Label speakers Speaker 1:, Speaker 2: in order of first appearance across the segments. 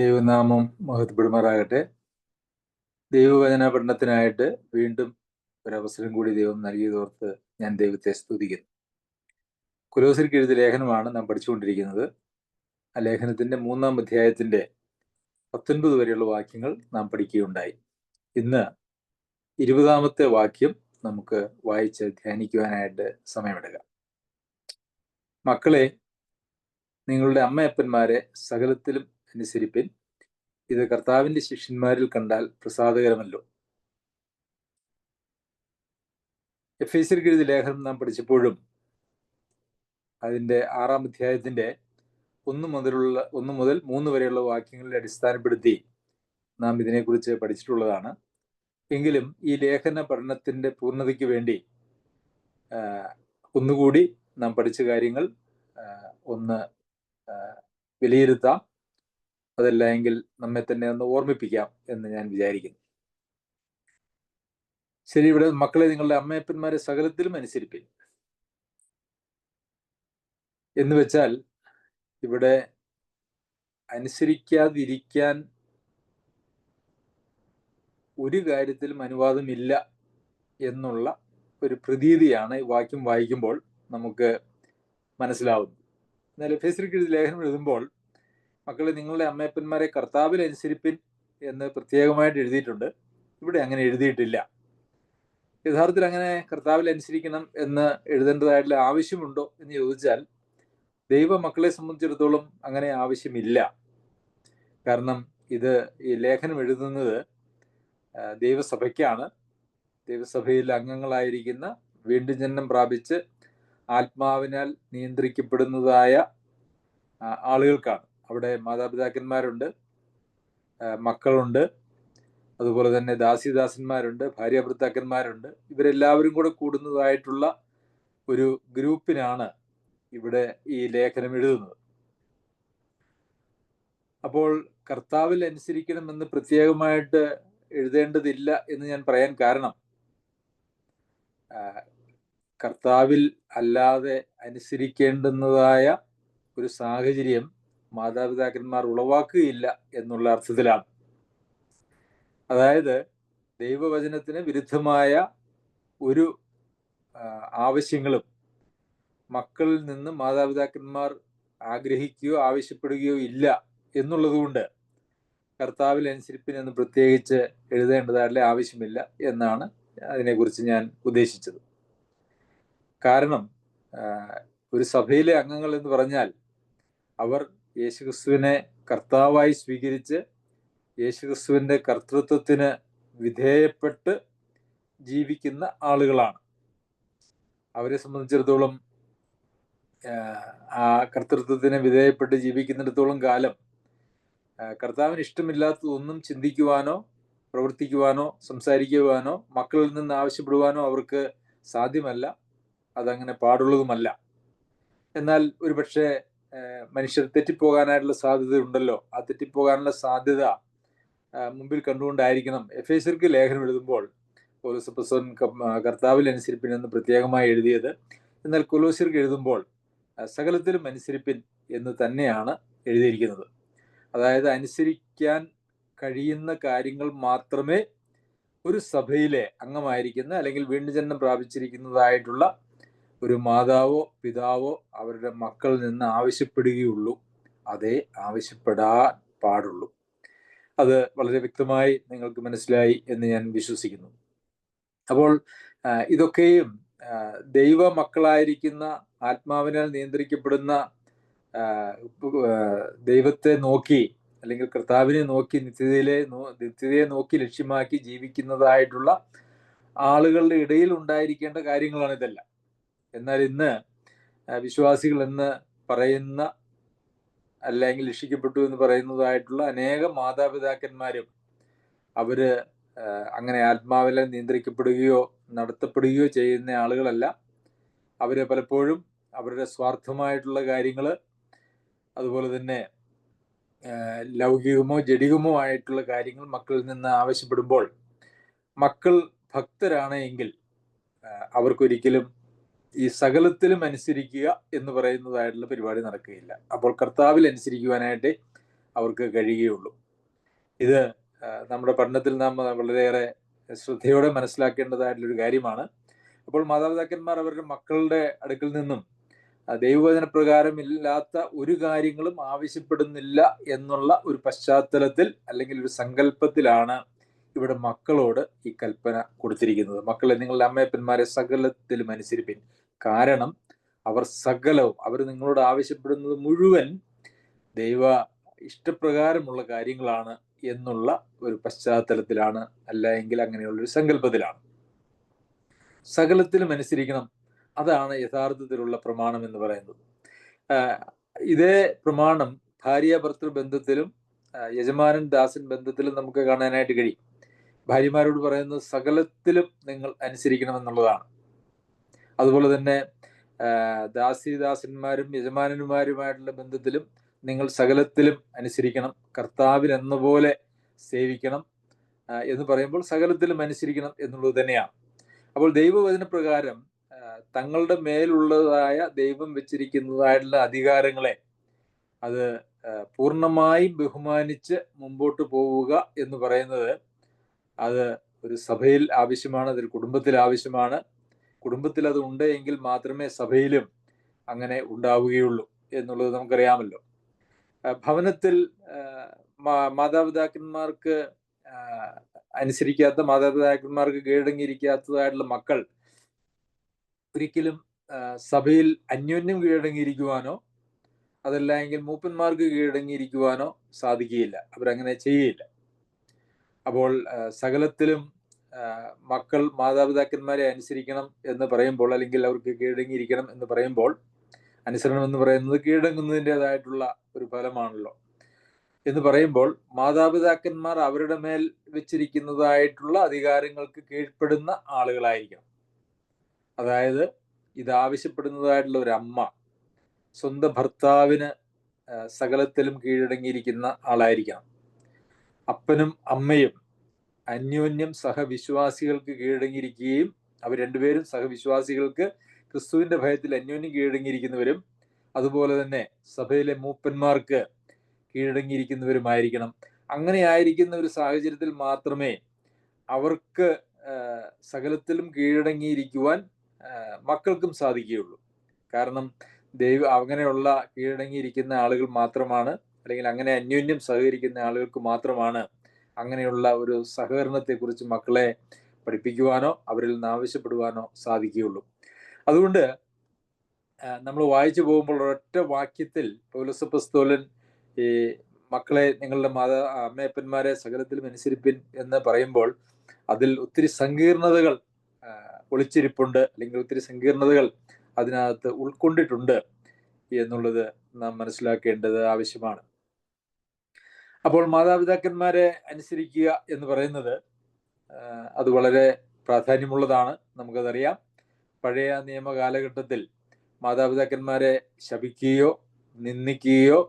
Speaker 1: ദൈവനാമം മഹത്വപ്പെടുമാറാകട്ടെ ദൈവവചന പഠനത്തിനായിട്ട് വീണ്ടും ഒരവസരം കൂടി ദൈവം നൽകിയതോർത്ത് ഞാൻ ദൈവത്തെ സ്തുതിക്കുന്നു കുലോസിർക്ക് എഴുതിയ ലേഖനമാണ് നാം പഠിച്ചുകൊണ്ടിരിക്കുന്നത് ആ ലേഖനത്തിന്റെ മൂന്നാം അധ്യായത്തിന്റെ പത്തൊൻപത് വരെയുള്ള വാക്യങ്ങൾ നാം പഠിക്കുകയുണ്ടായി ഇന്ന് ഇരുപതാമത്തെ വാക്യം നമുക്ക് വായിച്ച് ധ്യാനിക്കുവാനായിട്ട് സമയമെടുക്കുക മക്കളെ നിങ്ങളുടെ അമ്മയപ്പന്മാരെ സകലത്തിലും അനുസരിപ്പിൻ ഇത് കർത്താവിന്റെ ശിഷ്യന്മാരിൽ കണ്ടാൽ പ്രസാദകരമല്ലോ എഫ് ഐ എഴുതിയ ലേഖനം നാം പഠിച്ചപ്പോഴും അതിൻ്റെ ആറാം അധ്യായത്തിൻ്റെ ഒന്ന് മുതലുള്ള ഒന്ന് മുതൽ മൂന്ന് വരെയുള്ള വാക്യങ്ങളെ അടിസ്ഥാനപ്പെടുത്തി നാം ഇതിനെക്കുറിച്ച് പഠിച്ചിട്ടുള്ളതാണ് എങ്കിലും ഈ ലേഖന പഠനത്തിൻ്റെ പൂർണ്ണതയ്ക്ക് വേണ്ടി ഒന്നുകൂടി നാം പഠിച്ച കാര്യങ്ങൾ ഒന്ന് വിലയിരുത്താം അതല്ല എങ്കിൽ നമ്മെ തന്നെ ഒന്ന് ഓർമ്മിപ്പിക്കാം എന്ന് ഞാൻ വിചാരിക്കുന്നു ശരി ഇവിടെ മക്കളെ നിങ്ങളുടെ അമ്മയപ്പന്മാരെ സകലത്തിലും അനുസരിപ്പിൻ എന്ന് വെച്ചാൽ ഇവിടെ അനുസരിക്കാതിരിക്കാൻ ഒരു കാര്യത്തിലും അനുവാദമില്ല എന്നുള്ള ഒരു പ്രതീതിയാണ് ഈ വാക്യം വായിക്കുമ്പോൾ നമുക്ക് മനസ്സിലാവുന്നത് എന്നാൽ ഫേസ്ബുക്ക് ലേഖനം എഴുതുമ്പോൾ മക്കളെ നിങ്ങളുടെ അമ്മയപ്പന്മാരെ കർത്താവിൽ അനുസരിപ്പിൻ എന്ന് പ്രത്യേകമായിട്ട് എഴുതിയിട്ടുണ്ട് ഇവിടെ അങ്ങനെ എഴുതിയിട്ടില്ല യഥാർത്ഥത്തിൽ അങ്ങനെ കർത്താവിൽ അനുസരിക്കണം എന്ന് എഴുതേണ്ടതായിട്ടുള്ള ആവശ്യമുണ്ടോ എന്ന് ചോദിച്ചാൽ ദൈവ മക്കളെ സംബന്ധിച്ചിടത്തോളം അങ്ങനെ ആവശ്യമില്ല കാരണം ഇത് ഈ ലേഖനം എഴുതുന്നത് ദൈവസഭയ്ക്കാണ് ദൈവസഭയിൽ അംഗങ്ങളായിരിക്കുന്ന വീണ്ടും ജന്മം പ്രാപിച്ച് ആത്മാവിനാൽ നിയന്ത്രിക്കപ്പെടുന്നതായ ആളുകൾക്കാണ് അവിടെ മാതാപിതാക്കന്മാരുണ്ട് മക്കളുണ്ട് അതുപോലെ തന്നെ ദാസിദാസന്മാരുണ്ട് ഭാര്യ ഭർത്താക്കന്മാരുണ്ട് ഇവരെല്ലാവരും കൂടെ കൂടുന്നതായിട്ടുള്ള ഒരു ഗ്രൂപ്പിനാണ് ഇവിടെ ഈ ലേഖനം എഴുതുന്നത് അപ്പോൾ കർത്താവിൽ അനുസരിക്കണമെന്ന് പ്രത്യേകമായിട്ട് എഴുതേണ്ടതില്ല എന്ന് ഞാൻ പറയാൻ കാരണം കർത്താവിൽ അല്ലാതെ അനുസരിക്കേണ്ടുന്നതായ ഒരു സാഹചര്യം മാതാപിതാക്കന്മാർ ഉളവാക്കുകയില്ല എന്നുള്ള അർത്ഥത്തിലാണ് അതായത് ദൈവവചനത്തിന് വിരുദ്ധമായ ഒരു ആവശ്യങ്ങളും മക്കളിൽ നിന്ന് മാതാപിതാക്കന്മാർ ആഗ്രഹിക്കുകയോ ആവശ്യപ്പെടുകയോ ഇല്ല എന്നുള്ളതുകൊണ്ട് കർത്താവിൽ അനുസരിപ്പിന് പ്രത്യേകിച്ച് എഴുതേണ്ടതായിട്ടുള്ള ആവശ്യമില്ല എന്നാണ് അതിനെക്കുറിച്ച് ഞാൻ ഉദ്ദേശിച്ചത് കാരണം ഒരു സഭയിലെ അംഗങ്ങൾ എന്ന് പറഞ്ഞാൽ അവർ യേശുക്രിസ്തുവിനെ കർത്താവായി സ്വീകരിച്ച് യേശുക്രിസ്തുവിന്റെ കർത്തൃത്വത്തിന് വിധേയപ്പെട്ട് ജീവിക്കുന്ന ആളുകളാണ് അവരെ സംബന്ധിച്ചിടത്തോളം ആ കർത്തൃത്വത്തിന് വിധേയപ്പെട്ട് ജീവിക്കുന്നിടത്തോളം കാലം കർത്താവിന് ഇഷ്ടമില്ലാത്തതൊന്നും ചിന്തിക്കുവാനോ പ്രവർത്തിക്കുവാനോ സംസാരിക്കുവാനോ മക്കളിൽ നിന്ന് ആവശ്യപ്പെടുവാനോ അവർക്ക് സാധ്യമല്ല അതങ്ങനെ പാടുള്ളതുമല്ല എന്നാൽ ഒരുപക്ഷെ മനുഷ്യർ തെറ്റിപ്പോകാനായിട്ടുള്ള സാധ്യത ഉണ്ടല്ലോ ആ തെറ്റിപ്പോകാനുള്ള സാധ്യത മുമ്പിൽ കണ്ടുകൊണ്ടായിരിക്കണം എഫ് എ സിർക്ക് ലേഖനം എഴുതുമ്പോൾ കൊലോസ് പ്രസവൻ കർത്താവിൽ അനുസരിപ്പിൻ എന്ന് പ്രത്യേകമായി എഴുതിയത് എന്നാൽ കൊലോസിർക്ക് എഴുതുമ്പോൾ സകലത്തിലും അനുസരിപ്പിൻ എന്ന് തന്നെയാണ് എഴുതിയിരിക്കുന്നത് അതായത് അനുസരിക്കാൻ കഴിയുന്ന കാര്യങ്ങൾ മാത്രമേ ഒരു സഭയിലെ അംഗമായിരിക്കുന്ന അല്ലെങ്കിൽ വീണ്ടും ജന്മം പ്രാപിച്ചിരിക്കുന്നതായിട്ടുള്ള ഒരു മാതാവോ പിതാവോ അവരുടെ മക്കളിൽ നിന്ന് ആവശ്യപ്പെടുകയുള്ളൂ അതേ ആവശ്യപ്പെടാൻ പാടുള്ളൂ അത് വളരെ വ്യക്തമായി നിങ്ങൾക്ക് മനസ്സിലായി എന്ന് ഞാൻ വിശ്വസിക്കുന്നു അപ്പോൾ ഇതൊക്കെയും ദൈവ മക്കളായിരിക്കുന്ന ആത്മാവിനാൽ നിയന്ത്രിക്കപ്പെടുന്ന ദൈവത്തെ നോക്കി അല്ലെങ്കിൽ കർത്താവിനെ നോക്കി നിത്യതയിലെ നിത്യതയെ നോക്കി ലക്ഷ്യമാക്കി ജീവിക്കുന്നതായിട്ടുള്ള ആളുകളുടെ ഇടയിൽ ഉണ്ടായിരിക്കേണ്ട കാര്യങ്ങളാണ് ഇതെല്ലാം എന്നാൽ ഇന്ന് വിശ്വാസികൾ എന്ന് പറയുന്ന അല്ലെങ്കിൽ രക്ഷിക്കപ്പെട്ടു എന്ന് പറയുന്നതായിട്ടുള്ള അനേകം മാതാപിതാക്കന്മാരും അവര് അങ്ങനെ ആത്മാവില നിയന്ത്രിക്കപ്പെടുകയോ നടത്തപ്പെടുകയോ ചെയ്യുന്ന ആളുകളല്ല അവര് പലപ്പോഴും അവരുടെ സ്വാർത്ഥമായിട്ടുള്ള കാര്യങ്ങൾ അതുപോലെ തന്നെ ലൗകികമോ ജടികമോ ആയിട്ടുള്ള കാര്യങ്ങൾ മക്കളിൽ നിന്ന് ആവശ്യപ്പെടുമ്പോൾ മക്കൾ ഭക്തരാണ് എങ്കിൽ അവർക്കൊരിക്കലും ഈ സകലത്തിലും അനുസരിക്കുക എന്ന് പറയുന്നതായിട്ടുള്ള പരിപാടി നടക്കുകയില്ല അപ്പോൾ കർത്താവിൽ അനുസരിക്കുവാനായിട്ട് അവർക്ക് കഴിയുകയുള്ളൂ ഇത് നമ്മുടെ പഠനത്തിൽ നാം വളരെയേറെ ശ്രദ്ധയോടെ മനസ്സിലാക്കേണ്ടതായിട്ടുള്ളൊരു കാര്യമാണ് അപ്പോൾ മാതാപിതാക്കന്മാർ അവരുടെ മക്കളുടെ അടുക്കൽ നിന്നും ദൈവവചന പ്രകാരം ഇല്ലാത്ത ഒരു കാര്യങ്ങളും ആവശ്യപ്പെടുന്നില്ല എന്നുള്ള ഒരു പശ്ചാത്തലത്തിൽ അല്ലെങ്കിൽ ഒരു സങ്കല്പത്തിലാണ് ഇവിടെ മക്കളോട് ഈ കൽപ്പന കൊടുത്തിരിക്കുന്നത് മക്കളെ നിങ്ങളുടെ അമ്മയപ്പന്മാരെ സകലത്തിലും അനുസരിപ്പിൻ കാരണം അവർ സകലവും അവർ നിങ്ങളോട് ആവശ്യപ്പെടുന്നത് മുഴുവൻ ദൈവ ഇഷ്ടപ്രകാരമുള്ള കാര്യങ്ങളാണ് എന്നുള്ള ഒരു പശ്ചാത്തലത്തിലാണ് അല്ല എങ്കിൽ അങ്ങനെയുള്ള ഒരു സങ്കല്പത്തിലാണ് സകലത്തിലും അനുസരിക്കണം അതാണ് യഥാർത്ഥത്തിലുള്ള പ്രമാണം എന്ന് പറയുന്നത് ഇതേ പ്രമാണം ഭാര്യ ഭർത്തൃ ബന്ധത്തിലും യജമാനൻ ദാസൻ ബന്ധത്തിലും നമുക്ക് കാണാനായിട്ട് കഴിയും ഭാര്യമാരോട് പറയുന്നത് സകലത്തിലും നിങ്ങൾ അനുസരിക്കണം എന്നുള്ളതാണ് അതുപോലെ തന്നെ ദാസിദാസന്മാരും യജമാനന്മാരുമായിട്ടുള്ള ബന്ധത്തിലും നിങ്ങൾ സകലത്തിലും അനുസരിക്കണം കർത്താവിൽ എന്ന പോലെ സേവിക്കണം എന്ന് പറയുമ്പോൾ സകലത്തിലും അനുസരിക്കണം എന്നുള്ളത് തന്നെയാണ് അപ്പോൾ പ്രകാരം തങ്ങളുടെ മേലുള്ളതായ ദൈവം വെച്ചിരിക്കുന്നതായിട്ടുള്ള അധികാരങ്ങളെ അത് പൂർണ്ണമായി ബഹുമാനിച്ച് മുമ്പോട്ട് പോവുക എന്ന് പറയുന്നത് അത് ഒരു സഭയിൽ ആവശ്യമാണ് അതിൽ കുടുംബത്തിൽ ആവശ്യമാണ് കുടുംബത്തിൽ അത് ഉണ്ട് എങ്കിൽ മാത്രമേ സഭയിലും അങ്ങനെ ഉണ്ടാവുകയുള്ളൂ എന്നുള്ളത് നമുക്കറിയാമല്ലോ ഭവനത്തിൽ മാതാപിതാക്കന്മാർക്ക് അനുസരിക്കാത്ത മാതാപിതാക്കന്മാർക്ക് കീഴടങ്ങിയിരിക്കാത്തതായിട്ടുള്ള മക്കൾ ഒരിക്കലും സഭയിൽ അന്യോന്യം കീഴടങ്ങിയിരിക്കുവാനോ അതല്ല എങ്കിൽ മൂപ്പന്മാർക്ക് കീഴടങ്ങിയിരിക്കുവാനോ സാധിക്കുകയില്ല അവരങ്ങനെ ചെയ്യുകയില്ല അപ്പോൾ സകലത്തിലും മക്കൾ മാതാപിതാക്കന്മാരെ അനുസരിക്കണം എന്ന് പറയുമ്പോൾ അല്ലെങ്കിൽ അവർക്ക് കീഴടങ്ങിയിരിക്കണം എന്ന് പറയുമ്പോൾ അനുസരണം എന്ന് പറയുന്നത് കീഴടങ്ങുന്നതിൻ്റെതായിട്ടുള്ള ഒരു ഫലമാണല്ലോ എന്ന് പറയുമ്പോൾ മാതാപിതാക്കന്മാർ അവരുടെ മേൽ വെച്ചിരിക്കുന്നതായിട്ടുള്ള അധികാരങ്ങൾക്ക് കീഴ്പ്പെടുന്ന ആളുകളായിരിക്കണം അതായത് ഇതാവശ്യപ്പെടുന്നതായിട്ടുള്ള ഒരു അമ്മ സ്വന്തം ഭർത്താവിന് സകലത്തിലും കീഴടങ്ങിയിരിക്കുന്ന ആളായിരിക്കണം അപ്പനും അമ്മയും അന്യോന്യം സഹവിശ്വാസികൾക്ക് കീഴടങ്ങിയിരിക്കുകയും അവർ രണ്ടുപേരും സഹവിശ്വാസികൾക്ക് ക്രിസ്തുവിന്റെ ഭയത്തിൽ അന്യോന്യം കീഴടങ്ങിയിരിക്കുന്നവരും അതുപോലെ തന്നെ സഭയിലെ മൂപ്പന്മാർക്ക് കീഴടങ്ങിയിരിക്കുന്നവരുമായിരിക്കണം അങ്ങനെ ആയിരിക്കുന്ന ഒരു സാഹചര്യത്തിൽ മാത്രമേ അവർക്ക് സകലത്തിലും കീഴടങ്ങിയിരിക്കുവാൻ മക്കൾക്കും സാധിക്കുകയുള്ളൂ കാരണം ദൈവ അങ്ങനെയുള്ള കീഴടങ്ങിയിരിക്കുന്ന ആളുകൾ മാത്രമാണ് അല്ലെങ്കിൽ അങ്ങനെ അന്യോന്യം സഹകരിക്കുന്ന ആളുകൾക്ക് മാത്രമാണ് അങ്ങനെയുള്ള ഒരു സഹകരണത്തെക്കുറിച്ച് മക്കളെ പഠിപ്പിക്കുവാനോ അവരിൽ നിന്ന് ആവശ്യപ്പെടുവാനോ സാധിക്കുകയുള്ളൂ അതുകൊണ്ട് നമ്മൾ വായിച്ചു പോകുമ്പോൾ ഒരൊറ്റ വാക്യത്തിൽ പൗലസപ്പസ്തോലൻ ഈ മക്കളെ നിങ്ങളുടെ മാതാ അമ്മയപ്പന്മാരെ സകലത്തിലും അനുസരിപ്പിൻ എന്ന് പറയുമ്പോൾ അതിൽ ഒത്തിരി സങ്കീർണതകൾ ഒളിച്ചിരിപ്പുണ്ട് അല്ലെങ്കിൽ ഒത്തിരി സങ്കീർണതകൾ അതിനകത്ത് ഉൾക്കൊണ്ടിട്ടുണ്ട് എന്നുള്ളത് നാം മനസ്സിലാക്കേണ്ടത് ആവശ്യമാണ് അപ്പോൾ മാതാപിതാക്കന്മാരെ അനുസരിക്കുക എന്ന് പറയുന്നത് അത് വളരെ പ്രാധാന്യമുള്ളതാണ് നമുക്കതറിയാം പഴയ നിയമ കാലഘട്ടത്തിൽ മാതാപിതാക്കന്മാരെ ശപിക്കുകയോ നിന്ദിക്കുകയോ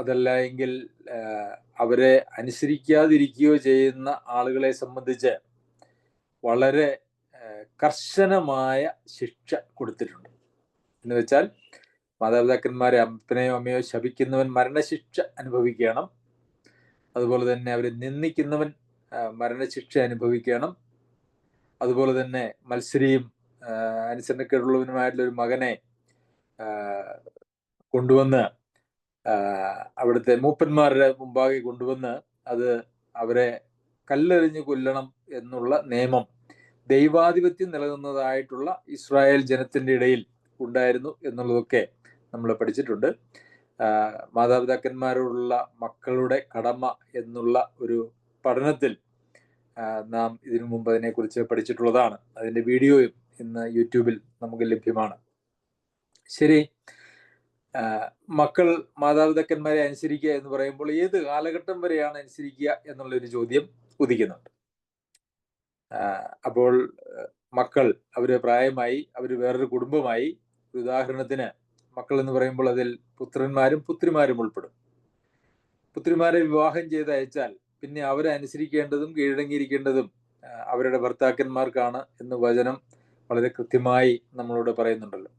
Speaker 1: അതല്ല എങ്കിൽ അവരെ അനുസരിക്കാതിരിക്കുകയോ ചെയ്യുന്ന ആളുകളെ സംബന്ധിച്ച് വളരെ കർശനമായ ശിക്ഷ കൊടുത്തിട്ടുണ്ട് എന്ന് വെച്ചാൽ മാതാപിതാക്കന്മാരെ അപ്പനെയോ അമ്മയോ ശപിക്കുന്നവൻ മരണശിക്ഷ അനുഭവിക്കണം അതുപോലെ തന്നെ അവരെ നിന്ദിക്കുന്നവൻ മരണശിക്ഷ അനുഭവിക്കണം അതുപോലെ തന്നെ മത്സരിയും അനുസരണക്കേടുള്ളവനുമായിട്ടുള്ള ഒരു മകനെ കൊണ്ടുവന്ന് അവിടുത്തെ മൂപ്പന്മാരുടെ മുമ്പാകെ കൊണ്ടുവന്ന് അത് അവരെ കല്ലെറിഞ്ഞ് കൊല്ലണം എന്നുള്ള നിയമം ദൈവാധിപത്യം നിലനിന്നതായിട്ടുള്ള ഇസ്രായേൽ ജനത്തിന്റെ ഇടയിൽ ഉണ്ടായിരുന്നു എന്നുള്ളതൊക്കെ നമ്മൾ പഠിച്ചിട്ടുണ്ട് മാതാപിതാക്കന്മാരോടുള്ള മക്കളുടെ കടമ എന്നുള്ള ഒരു പഠനത്തിൽ നാം ഇതിനു മുമ്പ് അതിനെക്കുറിച്ച് പഠിച്ചിട്ടുള്ളതാണ് അതിൻ്റെ വീഡിയോയും ഇന്ന് യൂട്യൂബിൽ നമുക്ക് ലഭ്യമാണ് ശരി മക്കൾ മാതാപിതാക്കന്മാരെ അനുസരിക്കുക എന്ന് പറയുമ്പോൾ ഏത് കാലഘട്ടം വരെയാണ് അനുസരിക്കുക എന്നുള്ള ഒരു ചോദ്യം ഉദിക്കുന്നുണ്ട് അപ്പോൾ മക്കൾ അവർ പ്രായമായി അവർ വേറൊരു കുടുംബമായി ഉദാഹരണത്തിന് മക്കൾ എന്ന് പറയുമ്പോൾ അതിൽ പുത്രന്മാരും പുത്രിമാരും ഉൾപ്പെടും പുത്രിമാരെ വിവാഹം ചെയ്ത് അയച്ചാൽ പിന്നെ അവരെ അനുസരിക്കേണ്ടതും കീഴടങ്ങിയിരിക്കേണ്ടതും അവരുടെ ഭർത്താക്കന്മാർക്കാണ് എന്ന് വചനം വളരെ കൃത്യമായി നമ്മളോട് പറയുന്നുണ്ടല്ലോ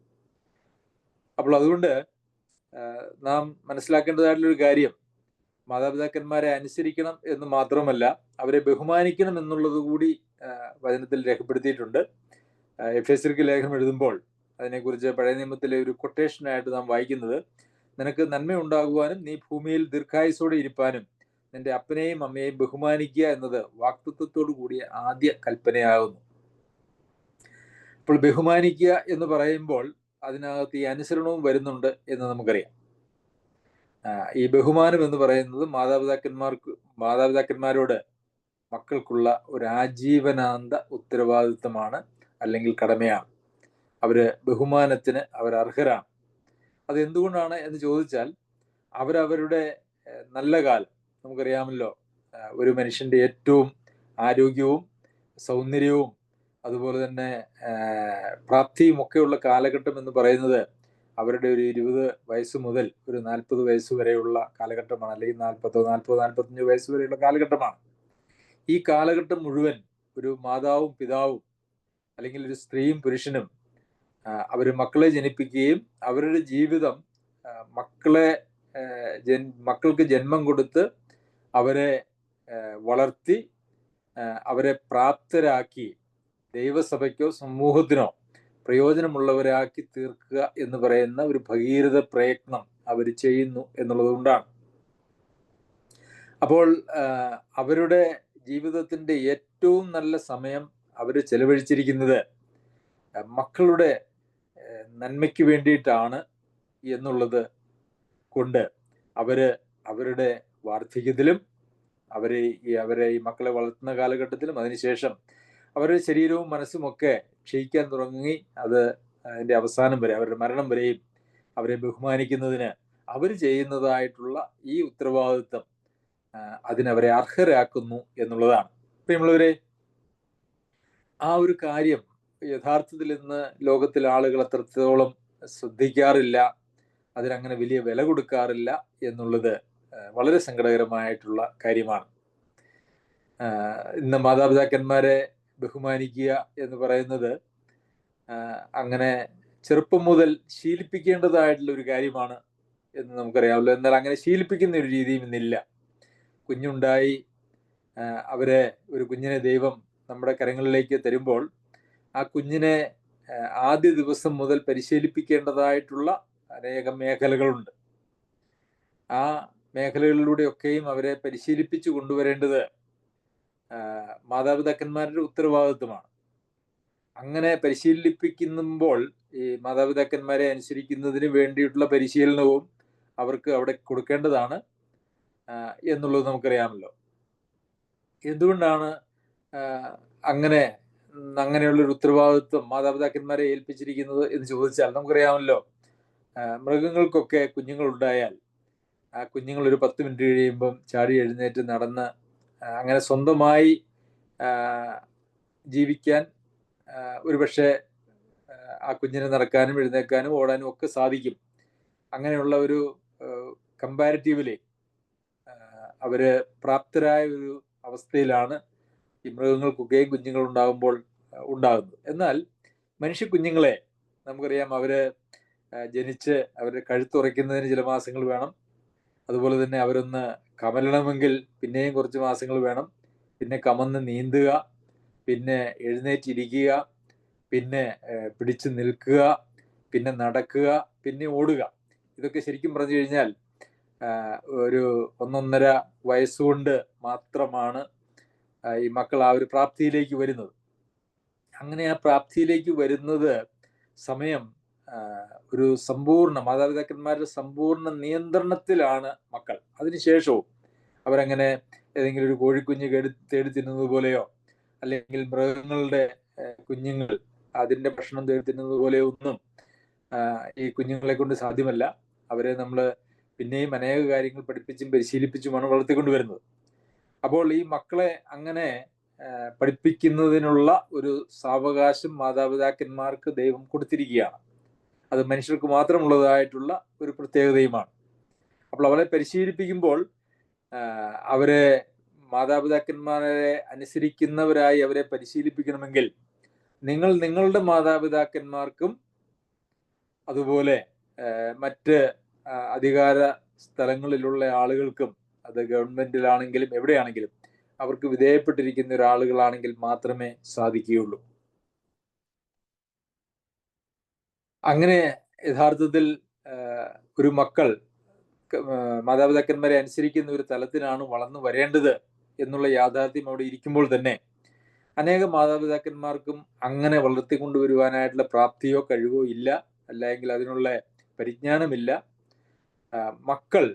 Speaker 1: അപ്പോൾ അതുകൊണ്ട് നാം മനസ്സിലാക്കേണ്ടതായിട്ടുള്ള ഒരു കാര്യം മാതാപിതാക്കന്മാരെ അനുസരിക്കണം എന്ന് മാത്രമല്ല അവരെ ബഹുമാനിക്കണം എന്നുള്ളത് കൂടി വചനത്തിൽ രേഖപ്പെടുത്തിയിട്ടുണ്ട് എഫ് എസ് ലേഖനം എഴുതുമ്പോൾ അതിനെക്കുറിച്ച് പഴയ നിയമത്തിലെ ഒരു കൊട്ടേഷനായിട്ട് നാം വായിക്കുന്നത് നിനക്ക് നന്മ ഉണ്ടാകുവാനും നീ ഭൂമിയിൽ ദീർഘായുസോടെ ഇരിപ്പാനും നിന്റെ അപ്പനെയും അമ്മയെയും ബഹുമാനിക്കുക എന്നത് വാക്തത്വത്തോടു കൂടിയ ആദ്യ കൽപ്പനയാകുന്നു അപ്പോൾ ബഹുമാനിക്കുക എന്ന് പറയുമ്പോൾ അതിനകത്ത് ഈ അനുസരണവും വരുന്നുണ്ട് എന്ന് നമുക്കറിയാം ഈ ബഹുമാനം എന്ന് പറയുന്നത് മാതാപിതാക്കന്മാർക്ക് മാതാപിതാക്കന്മാരോട് മക്കൾക്കുള്ള ഒരു ആജീവനാന്ത ഉത്തരവാദിത്വമാണ് അല്ലെങ്കിൽ കടമയാണ് അവര് ബഹുമാനത്തിന് അവർ അർഹരാണ് അത് എന്തുകൊണ്ടാണ് എന്ന് ചോദിച്ചാൽ അവരവരുടെ നല്ല കാലം നമുക്കറിയാമല്ലോ ഒരു മനുഷ്യന്റെ ഏറ്റവും ആരോഗ്യവും സൗന്ദര്യവും അതുപോലെ തന്നെ പ്രാപ്തിയും ഒക്കെയുള്ള കാലഘട്ടം എന്ന് പറയുന്നത് അവരുടെ ഒരു ഇരുപത് വയസ്സ് മുതൽ ഒരു നാൽപ്പത് വയസ്സ് വരെയുള്ള കാലഘട്ടമാണ് അല്ലെങ്കിൽ നാൽപ്പത്തോ നാൽപ്പത് നാൽപ്പത്തഞ്ച് വയസ്സ് വരെയുള്ള കാലഘട്ടമാണ് ഈ കാലഘട്ടം മുഴുവൻ ഒരു മാതാവും പിതാവും അല്ലെങ്കിൽ ഒരു സ്ത്രീയും പുരുഷനും അവർ മക്കളെ ജനിപ്പിക്കുകയും അവരുടെ ജീവിതം മക്കളെ ജൻ മക്കൾക്ക് ജന്മം കൊടുത്ത് അവരെ വളർത്തി അവരെ പ്രാപ്തരാക്കി ദൈവസഭയ്ക്കോ സമൂഹത്തിനോ പ്രയോജനമുള്ളവരാക്കി തീർക്കുക എന്ന് പറയുന്ന ഒരു ഭഗീരഥ പ്രയത്നം അവർ ചെയ്യുന്നു എന്നുള്ളതുകൊണ്ടാണ് അപ്പോൾ അവരുടെ ജീവിതത്തിൻ്റെ ഏറ്റവും നല്ല സമയം അവർ ചെലവഴിച്ചിരിക്കുന്നത് മക്കളുടെ നന്മയ്ക്ക് വേണ്ടിയിട്ടാണ് എന്നുള്ളത് കൊണ്ട് അവര് അവരുടെ വാർദ്ധക്യത്തിലും അവരെ അവരെ ഈ മക്കളെ വളർത്തുന്ന കാലഘട്ടത്തിലും അതിനുശേഷം അവരുടെ ശരീരവും മനസ്സുമൊക്കെ ക്ഷയിക്കാൻ തുടങ്ങി അത് അതിൻ്റെ അവസാനം വരെ അവരുടെ മരണം വരെയും അവരെ ബഹുമാനിക്കുന്നതിന് അവർ ചെയ്യുന്നതായിട്ടുള്ള ഈ ഉത്തരവാദിത്വം അതിനവരെ അർഹരാക്കുന്നു എന്നുള്ളതാണ് പ്രിയമുള്ളവരെ ആ ഒരു കാര്യം യഥാർത്ഥത്തിൽ ഇന്ന് ലോകത്തിലെ ആളുകൾ അത്രത്തോളം ശ്രദ്ധിക്കാറില്ല അതിനങ്ങനെ വലിയ വില കൊടുക്കാറില്ല എന്നുള്ളത് വളരെ സങ്കടകരമായിട്ടുള്ള കാര്യമാണ് ഇന്ന് മാതാപിതാക്കന്മാരെ ബഹുമാനിക്കുക എന്ന് പറയുന്നത് അങ്ങനെ ചെറുപ്പം മുതൽ ശീലിപ്പിക്കേണ്ടതായിട്ടുള്ള ഒരു കാര്യമാണ് എന്ന് നമുക്കറിയാമല്ലോ എന്നാൽ അങ്ങനെ ശീലിപ്പിക്കുന്ന ഒരു രീതിയും ഇന്നില്ല കുഞ്ഞുണ്ടായി അവരെ ഒരു കുഞ്ഞിനെ ദൈവം നമ്മുടെ കരങ്ങളിലേക്ക് തരുമ്പോൾ ആ കുഞ്ഞിനെ ആദ്യ ദിവസം മുതൽ പരിശീലിപ്പിക്കേണ്ടതായിട്ടുള്ള അനേകം മേഖലകളുണ്ട് ആ മേഖലകളിലൂടെയൊക്കെയും അവരെ പരിശീലിപ്പിച്ചു കൊണ്ടുവരേണ്ടത് മാതാപിതാക്കന്മാരുടെ ഉത്തരവാദിത്വമാണ് അങ്ങനെ പരിശീലിപ്പിക്കുമ്പോൾ ഈ മാതാപിതാക്കന്മാരെ അനുസരിക്കുന്നതിന് വേണ്ടിയിട്ടുള്ള പരിശീലനവും അവർക്ക് അവിടെ കൊടുക്കേണ്ടതാണ് എന്നുള്ളത് നമുക്കറിയാമല്ലോ എന്തുകൊണ്ടാണ് അങ്ങനെ അങ്ങനെയുള്ള ഒരു ഉത്തരവാദിത്വം മാതാപിതാക്കന്മാരെ ഏൽപ്പിച്ചിരിക്കുന്നത് എന്ന് ചോദിച്ചാൽ നമുക്കറിയാമല്ലോ മൃഗങ്ങൾക്കൊക്കെ ഉണ്ടായാൽ ആ കുഞ്ഞുങ്ങൾ ഒരു പത്ത് മിനിറ്റ് കഴിയുമ്പം ചാടി എഴുന്നേറ്റ് നടന്ന് അങ്ങനെ സ്വന്തമായി ജീവിക്കാൻ ഒരുപക്ഷെ ആ കുഞ്ഞിനെ നടക്കാനും എഴുന്നേക്കാനും ഓടാനും ഒക്കെ സാധിക്കും അങ്ങനെയുള്ള ഒരു കമ്പാരിറ്റീവിലി അവര് പ്രാപ്തരായ ഒരു അവസ്ഥയിലാണ് ഈ മൃഗങ്ങൾക്കൊക്കെ കുഞ്ഞുങ്ങൾ ഉണ്ടാകുമ്പോൾ ഉണ്ടാകുന്നത് എന്നാൽ മനുഷ്യ കുഞ്ഞുങ്ങളെ നമുക്കറിയാം അവരെ ജനിച്ച് അവരെ കഴുത്തുറയ്ക്കുന്നതിന് ചില മാസങ്ങൾ വേണം അതുപോലെ തന്നെ അവരൊന്ന് കമലണമെങ്കിൽ പിന്നെയും കുറച്ച് മാസങ്ങൾ വേണം പിന്നെ കമന്ന് നീന്തുക പിന്നെ എഴുന്നേറ്റിരിക്കുക പിന്നെ പിടിച്ചു നിൽക്കുക പിന്നെ നടക്കുക പിന്നെ ഓടുക ഇതൊക്കെ ശരിക്കും പറഞ്ഞു കഴിഞ്ഞാൽ ഒരു ഒന്നൊന്നര വയസ്സുകൊണ്ട് മാത്രമാണ് ഈ മക്കൾ ആ ഒരു പ്രാപ്തിയിലേക്ക് വരുന്നത് അങ്ങനെ ആ പ്രാപ്തിയിലേക്ക് വരുന്നത് സമയം ഒരു സമ്പൂർണ്ണ മാതാപിതാക്കന്മാരുടെ സമ്പൂർണ്ണ നിയന്ത്രണത്തിലാണ് മക്കൾ അതിനുശേഷവും അവരങ്ങനെ ഏതെങ്കിലും ഒരു കോഴിക്കുഞ്ഞ് കേടി തേടി തിന്നുന്നത് പോലെയോ അല്ലെങ്കിൽ മൃഗങ്ങളുടെ കുഞ്ഞുങ്ങൾ അതിൻ്റെ ഭക്ഷണം തേടി തിന്നുന്നത് പോലെയോ ഒന്നും ഈ കുഞ്ഞുങ്ങളെ കൊണ്ട് സാധ്യമല്ല അവരെ നമ്മൾ പിന്നെയും അനേക കാര്യങ്ങൾ പഠിപ്പിച്ചും പരിശീലിപ്പിച്ചുമാണ് വളർത്തിക്കൊണ്ടുവരുന്നത് അപ്പോൾ ഈ മക്കളെ അങ്ങനെ പഠിപ്പിക്കുന്നതിനുള്ള ഒരു സാവകാശം മാതാപിതാക്കന്മാർക്ക് ദൈവം കൊടുത്തിരിക്കുകയാണ് അത് മനുഷ്യർക്ക് മാത്രമുള്ളതായിട്ടുള്ള ഒരു പ്രത്യേകതയുമാണ് അപ്പോൾ അവരെ പരിശീലിപ്പിക്കുമ്പോൾ അവരെ മാതാപിതാക്കന്മാരെ അനുസരിക്കുന്നവരായി അവരെ പരിശീലിപ്പിക്കണമെങ്കിൽ നിങ്ങൾ നിങ്ങളുടെ മാതാപിതാക്കന്മാർക്കും അതുപോലെ മറ്റ് അധികാര സ്ഥലങ്ങളിലുള്ള ആളുകൾക്കും അത് ഗവൺമെന്റിലാണെങ്കിലും എവിടെയാണെങ്കിലും അവർക്ക് വിധേയപ്പെട്ടിരിക്കുന്ന ഒരാളുകളാണെങ്കിൽ മാത്രമേ സാധിക്കുകയുള്ളൂ അങ്ങനെ യഥാർത്ഥത്തിൽ ഒരു മക്കൾ മാതാപിതാക്കന്മാരെ അനുസരിക്കുന്ന ഒരു തലത്തിലാണ് വളർന്നു വരേണ്ടത് എന്നുള്ള യാഥാർത്ഥ്യം അവിടെ ഇരിക്കുമ്പോൾ തന്നെ അനേകം മാതാപിതാക്കന്മാർക്കും അങ്ങനെ വളർത്തിക്കൊണ്ടുവരുവാനായിട്ടുള്ള പ്രാപ്തിയോ കഴിവോ ഇല്ല അല്ലെങ്കിൽ അതിനുള്ള പരിജ്ഞാനമില്ല മക്കൾ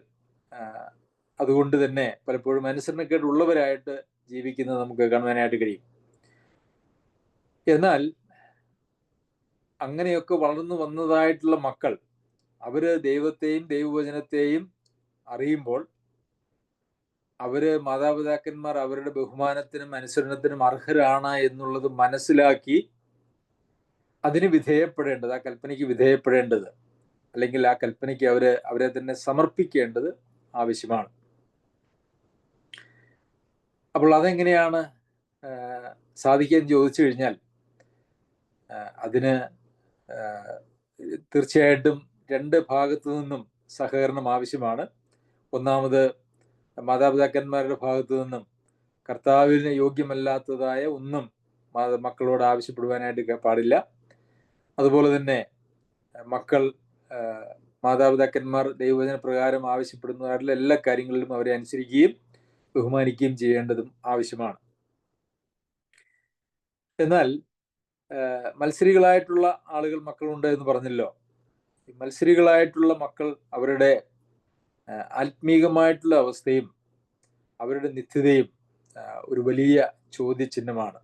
Speaker 1: അതുകൊണ്ട് തന്നെ പലപ്പോഴും ഉള്ളവരായിട്ട് ജീവിക്കുന്നത് നമുക്ക് കാണുവാനായിട്ട് കഴിയും എന്നാൽ അങ്ങനെയൊക്കെ വളർന്നു വന്നതായിട്ടുള്ള മക്കൾ അവര് ദൈവത്തെയും ദൈവവചനത്തെയും അറിയുമ്പോൾ അവര് മാതാപിതാക്കന്മാർ അവരുടെ ബഹുമാനത്തിനും അനുസരണത്തിനും അർഹരാണ് എന്നുള്ളത് മനസ്സിലാക്കി അതിന് വിധേയപ്പെടേണ്ടത് ആ കൽപ്പനയ്ക്ക് വിധേയപ്പെടേണ്ടത് അല്ലെങ്കിൽ ആ കൽപ്പനയ്ക്ക് അവര് അവരെ തന്നെ സമർപ്പിക്കേണ്ടത് ആവശ്യമാണ് അപ്പോൾ അതെങ്ങനെയാണ് സാധിക്കാൻ ചോദിച്ചു കഴിഞ്ഞാൽ അതിന് തീർച്ചയായിട്ടും രണ്ട് ഭാഗത്തു നിന്നും സഹകരണം ആവശ്യമാണ് ഒന്നാമത് മാതാപിതാക്കന്മാരുടെ ഭാഗത്തു നിന്നും കർത്താവിന് യോഗ്യമല്ലാത്തതായ ഒന്നും മക്കളോട് ആവശ്യപ്പെടുവാനായിട്ട് പാടില്ല അതുപോലെ തന്നെ മക്കൾ മാതാപിതാക്കന്മാർ ദൈവവചന പ്രകാരം ആവശ്യപ്പെടുന്നതായിട്ടുള്ള എല്ലാ കാര്യങ്ങളിലും അവരെ അനുസരിക്കുകയും ബഹുമാനിക്കുകയും ചെയ്യേണ്ടതും ആവശ്യമാണ് എന്നാൽ മത്സരികളായിട്ടുള്ള ആളുകൾ മക്കളുണ്ട് എന്ന് പറഞ്ഞല്ലോ മത്സരികളായിട്ടുള്ള മക്കൾ അവരുടെ ആത്മീകമായിട്ടുള്ള അവസ്ഥയും അവരുടെ നിത്യതയും ഒരു വലിയ ചോദ്യചിഹ്നമാണ്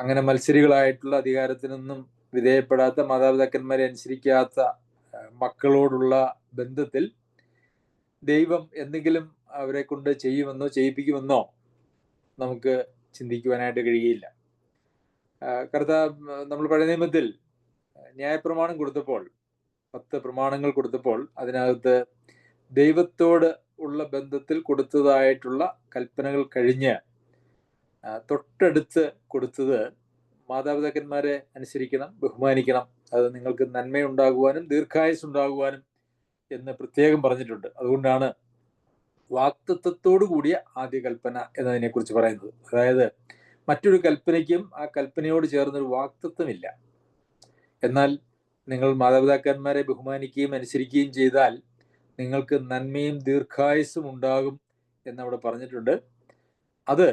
Speaker 1: അങ്ങനെ മത്സരികളായിട്ടുള്ള അധികാരത്തിനൊന്നും വിധേയപ്പെടാത്ത മാതാപിതാക്കന്മാരെ അനുസരിക്കാത്ത മക്കളോടുള്ള ബന്ധത്തിൽ ദൈവം എന്തെങ്കിലും അവരെ കൊണ്ട് ചെയ്യുമെന്നോ ചെയ്യിപ്പിക്കുമെന്നോ നമുക്ക് ചിന്തിക്കുവാനായിട്ട് കഴിയില്ല കർത്താ നമ്മൾ പഴയ നിയമത്തിൽ ന്യായപ്രമാണം കൊടുത്തപ്പോൾ പത്ത് പ്രമാണങ്ങൾ കൊടുത്തപ്പോൾ അതിനകത്ത് ദൈവത്തോട് ഉള്ള ബന്ധത്തിൽ കൊടുത്തതായിട്ടുള്ള കൽപ്പനകൾ കഴിഞ്ഞ് തൊട്ടടുത്ത് കൊടുത്തത് മാതാപിതാക്കന്മാരെ അനുസരിക്കണം ബഹുമാനിക്കണം അത് നിങ്ങൾക്ക് നന്മയുണ്ടാകുവാനും ദീർഘായുസ് ഉണ്ടാകുവാനും എന്ന് പ്രത്യേകം പറഞ്ഞിട്ടുണ്ട് അതുകൊണ്ടാണ് വാക്തത്വത്തോടു കൂടിയ ആദ്യ കൽപ്പന കുറിച്ച് പറയുന്നത് അതായത് മറ്റൊരു കൽപ്പനയ്ക്കും ആ കൽപ്പനയോട് ചേർന്നൊരു വാക്തത്വമില്ല എന്നാൽ നിങ്ങൾ മാതാപിതാക്കന്മാരെ ബഹുമാനിക്കുകയും അനുസരിക്കുകയും ചെയ്താൽ നിങ്ങൾക്ക് നന്മയും ദീർഘായുസും ഉണ്ടാകും എന്നവിടെ പറഞ്ഞിട്ടുണ്ട് അത്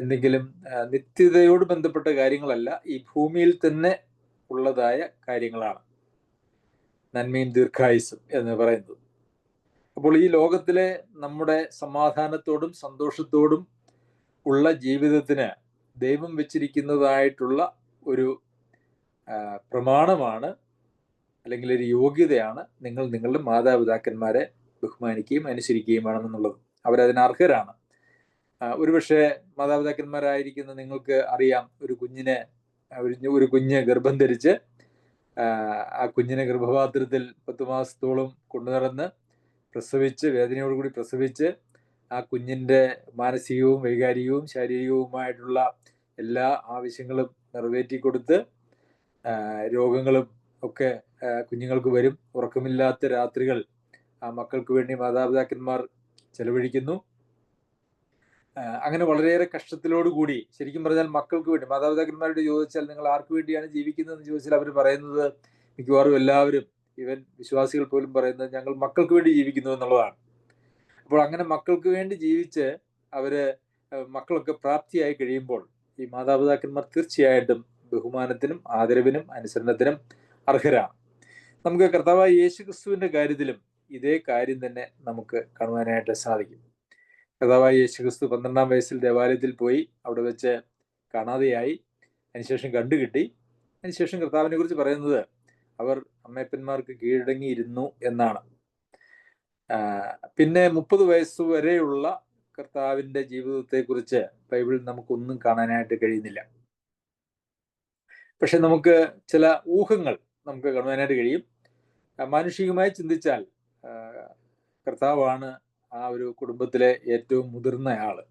Speaker 1: എന്തെങ്കിലും നിത്യതയോട് ബന്ധപ്പെട്ട കാര്യങ്ങളല്ല ഈ ഭൂമിയിൽ തന്നെ ഉള്ളതായ കാര്യങ്ങളാണ് നന്മയും ദീർഘായുസും എന്ന് പറയുന്നത് അപ്പോൾ ഈ ലോകത്തിലെ നമ്മുടെ സമാധാനത്തോടും സന്തോഷത്തോടും ഉള്ള ജീവിതത്തിന് ദൈവം വെച്ചിരിക്കുന്നതായിട്ടുള്ള ഒരു പ്രമാണമാണ് അല്ലെങ്കിൽ ഒരു യോഗ്യതയാണ് നിങ്ങൾ നിങ്ങളുടെ മാതാപിതാക്കന്മാരെ ബഹുമാനിക്കുകയും അനുസരിക്കുകയും വേണമെന്നുള്ളത് അവരതിന് അർഹരാണ് ഒരുപക്ഷെ മാതാപിതാക്കന്മാരായിരിക്കുന്ന നിങ്ങൾക്ക് അറിയാം ഒരു കുഞ്ഞിനെ ഒരു കുഞ്ഞ് ഗർഭം ധരിച്ച് ആ കുഞ്ഞിനെ ഗർഭപാത്രത്തിൽ പത്ത് മാസത്തോളം കൊണ്ടുനടന്ന് പ്രസവിച്ച് വേദനയോടുകൂടി പ്രസവിച്ച് ആ കുഞ്ഞിൻ്റെ മാനസികവും വൈകാരികവും ശാരീരികവുമായിട്ടുള്ള എല്ലാ ആവശ്യങ്ങളും നിറവേറ്റി കൊടുത്ത് രോഗങ്ങളും ഒക്കെ കുഞ്ഞുങ്ങൾക്ക് വരും ഉറക്കമില്ലാത്ത രാത്രികൾ ആ മക്കൾക്ക് വേണ്ടി മാതാപിതാക്കന്മാർ ചെലവഴിക്കുന്നു അങ്ങനെ വളരെയേറെ കഷ്ടത്തിലോടുകൂടി ശരിക്കും പറഞ്ഞാൽ മക്കൾക്ക് വേണ്ടി മാതാപിതാക്കന്മാരോട് ചോദിച്ചാൽ നിങ്ങൾ ആർക്ക് വേണ്ടിയാണ് എന്ന് ചോദിച്ചാൽ അവർ പറയുന്നത് മിക്കവാറും എല്ലാവരും ഇവൻ വിശ്വാസികൾ പോലും പറയുന്നത് ഞങ്ങൾ മക്കൾക്ക് വേണ്ടി ജീവിക്കുന്നു എന്നുള്ളതാണ് അപ്പോൾ അങ്ങനെ മക്കൾക്ക് വേണ്ടി ജീവിച്ച് അവര് മക്കളൊക്കെ പ്രാപ്തിയായി കഴിയുമ്പോൾ ഈ മാതാപിതാക്കന്മാർ തീർച്ചയായിട്ടും ബഹുമാനത്തിനും ആദരവിനും അനുസരണത്തിനും അർഹരാണ് നമുക്ക് കർത്താവായ യേശു ക്രിസ്തുവിന്റെ കാര്യത്തിലും ഇതേ കാര്യം തന്നെ നമുക്ക് കാണുവാനായിട്ട് സാധിക്കും കർത്താവായ യേശു ക്രിസ്തു പന്ത്രണ്ടാം വയസ്സിൽ ദേവാലയത്തിൽ പോയി അവിടെ വെച്ച് കാണാതെയായി അതിനുശേഷം കണ്ടുകിട്ടി അതിനുശേഷം കർത്താവിനെ കുറിച്ച് പറയുന്നത് അവർ അമ്മയപ്പന്മാർക്ക് കീഴടങ്ങിയിരുന്നു എന്നാണ് പിന്നെ മുപ്പത് വയസ്സ് വരെയുള്ള കർത്താവിൻ്റെ ജീവിതത്തെക്കുറിച്ച് ബൈബിളിൽ നമുക്കൊന്നും കാണാനായിട്ട് കഴിയുന്നില്ല പക്ഷെ നമുക്ക് ചില ഊഹങ്ങൾ നമുക്ക് കാണുവാനായിട്ട് കഴിയും മാനുഷികമായി ചിന്തിച്ചാൽ കർത്താവാണ് ആ ഒരു കുടുംബത്തിലെ ഏറ്റവും മുതിർന്ന ആള്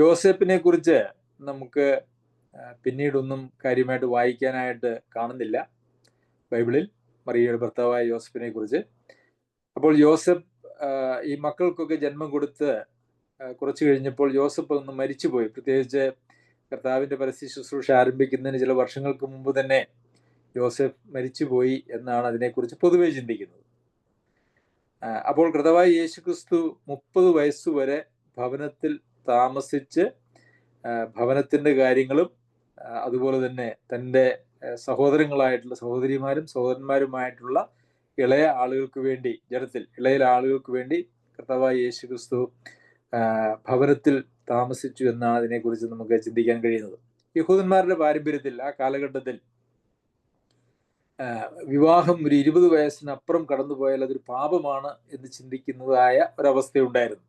Speaker 1: യോസെപ്പിനെ കുറിച്ച് നമുക്ക് പിന്നീടൊന്നും കാര്യമായിട്ട് വായിക്കാനായിട്ട് കാണുന്നില്ല ബൈബിളിൽ മറിയയുടെ ഭർത്താവായ യോസഫിനെ കുറിച്ച് അപ്പോൾ യോസഫ് ഈ മക്കൾക്കൊക്കെ ജന്മം കൊടുത്ത് കുറച്ച് കഴിഞ്ഞപ്പോൾ യോസഫ് ഒന്ന് മരിച്ചുപോയി പ്രത്യേകിച്ച് കർത്താവിന്റെ പരസ്യ ശുശ്രൂഷ ആരംഭിക്കുന്നതിന് ചില വർഷങ്ങൾക്ക് മുമ്പ് തന്നെ യോസഫ് മരിച്ചുപോയി എന്നാണ് അതിനെക്കുറിച്ച് പൊതുവെ ചിന്തിക്കുന്നത് അപ്പോൾ കൃതവായി യേശുക്രിസ്തു മുപ്പത് വയസ്സുവരെ ഭവനത്തിൽ താമസിച്ച് ഭവനത്തിന്റെ കാര്യങ്ങളും അതുപോലെ തന്നെ തൻ്റെ സഹോദരങ്ങളായിട്ടുള്ള സഹോദരിമാരും സഹോദരന്മാരുമായിട്ടുള്ള ഇളയ ആളുകൾക്ക് വേണ്ടി ജനത്തിൽ ഇളയ ആളുകൾക്ക് വേണ്ടി കർത്താവായ യേശു ക്രിസ്തു ഭവനത്തിൽ താമസിച്ചു എന്ന അതിനെക്കുറിച്ച് നമുക്ക് ചിന്തിക്കാൻ കഴിയുന്നത് യഹൂദന്മാരുടെ പാരമ്പര്യത്തിൽ ആ കാലഘട്ടത്തിൽ വിവാഹം ഒരു ഇരുപത് വയസ്സിനപ്പുറം കടന്നുപോയാൽ അതൊരു പാപമാണ് എന്ന് ചിന്തിക്കുന്നതായ ഒരവസ്ഥയുണ്ടായിരുന്നു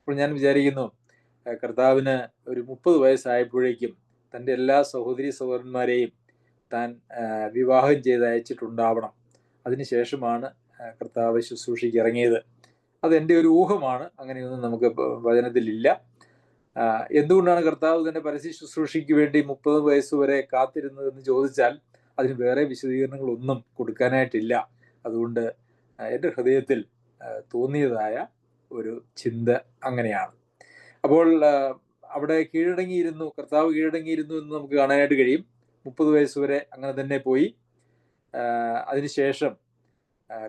Speaker 1: അപ്പോൾ ഞാൻ വിചാരിക്കുന്നു കർത്താവിന് ഒരു മുപ്പത് വയസ്സായപ്പോഴേക്കും തൻ്റെ എല്ലാ സഹോദരി സഹോദരന്മാരെയും താൻ വിവാഹം ചെയ്ത് അയച്ചിട്ടുണ്ടാവണം അതിനുശേഷമാണ് കർത്താവ് ശുശ്രൂഷയ്ക്ക് ഇറങ്ങിയത് അത് എൻ്റെ ഒരു ഊഹമാണ് അങ്ങനെയൊന്നും നമുക്ക് വചനത്തിലില്ല എന്തുകൊണ്ടാണ് കർത്താവ് തന്നെ പരസ്യ ശുശ്രൂഷയ്ക്ക് വേണ്ടി മുപ്പത് വയസ്സ് വരെ കാത്തിരുന്നതെന്ന് ചോദിച്ചാൽ അതിന് വേറെ വിശദീകരണങ്ങളൊന്നും കൊടുക്കാനായിട്ടില്ല അതുകൊണ്ട് എൻ്റെ ഹൃദയത്തിൽ തോന്നിയതായ ഒരു ചിന്ത അങ്ങനെയാണ് അപ്പോൾ അവിടെ കീഴടങ്ങിയിരുന്നു കർത്താവ് കീഴടങ്ങിയിരുന്നു എന്ന് നമുക്ക് കാണാനായിട്ട് കഴിയും മുപ്പത് വയസ്സ് വരെ അങ്ങനെ തന്നെ പോയി അതിനുശേഷം